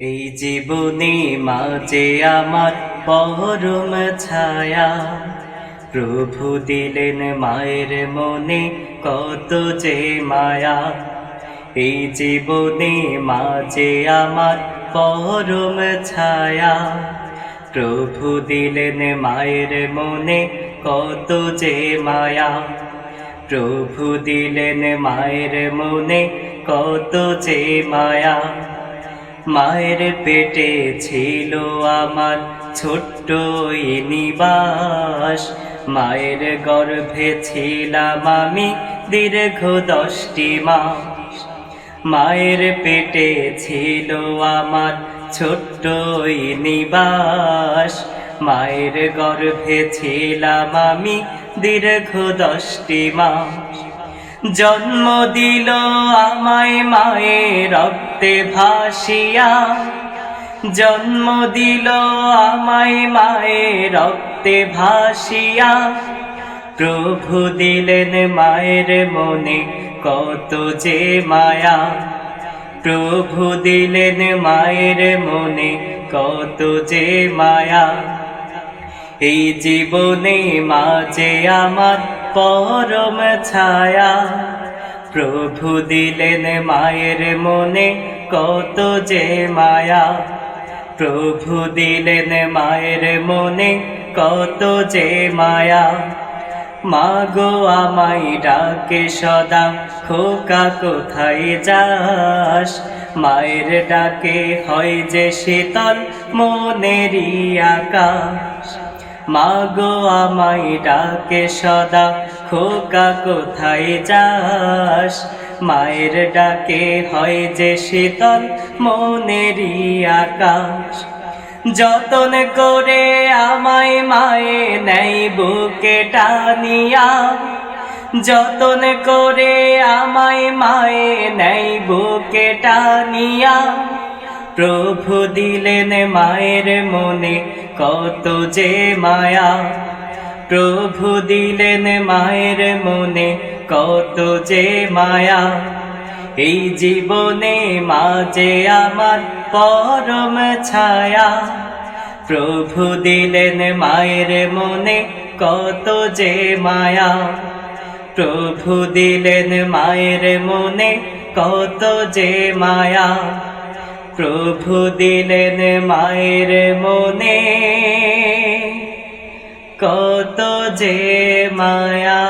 এই জীবনে মাঝে আমার পরম ছায়া। প্রভু দিলেন মায়ের মনে কত যে মায়া। এই জীবনে মাঝে আমার পরম ছায়া। প্রভু দিলেন মায়ের মনে কত যে মায়া। প্রভু দিলেন মায়ের মনে কত যে মায়া। মায়ের পেটে ছিল আমার ছোট্ট নিবাস। মায়ের গর্ভে ছিলাম আমি দীর্ঘ দশটি মাস। মায়ের পেটে ছিল আমার ছোট্ট নিবাস। মায়ের গর্ভে ছিলাম আমি দীর্ঘ দশটি মাস। জন্ম দিল আমায় মায়ের রক্তে ভাসিয়া। জন্ম দিল আমায় মায়ের রক্তে ভাসিয়া। প্রভু দিলেন মায়ের মনে কত যে মায়া। প্রভু দিলেন মায়ের মনে কত যে মায়া। এই জীবনে মাঝে আমার পরম ছায়া। প্রভু দিলেন মায়ের মনে কত যে মায়া। প্রভু দিলেন মায়ের মনে কত যে মায়া। মাগো আমায় ডাকে সদা, খোকা কোথায় যাস? মায়ের ডাকে হয় যে শীতল মনেরই আকাশ। মাগো আমায় ডাকে সদা, খোকা কোথায় যাস? মায়ের ডাকে হয় যে শীতল মনেরই আকাশ। যতন করে আমায় মায়ে নেই বুকে টানিয়া, যতন করে আমায় মায়ে নেই বুকে টানিয়া প্রভু দিলেন মায়ের মনে, কত যে মায়া। প্রভু দিলেন মায়ের মনে, কত যে মায়া। এই জীবনে মাঝে আমার পরম ছায়া। প্রভু দিলেন মায়ের মনে, কত যে মায়া। প্রভু দিলেন মায়ের মনে, কত যে মায়া। প্রভু দিলেন মায়ের মনে। কত যে মায়া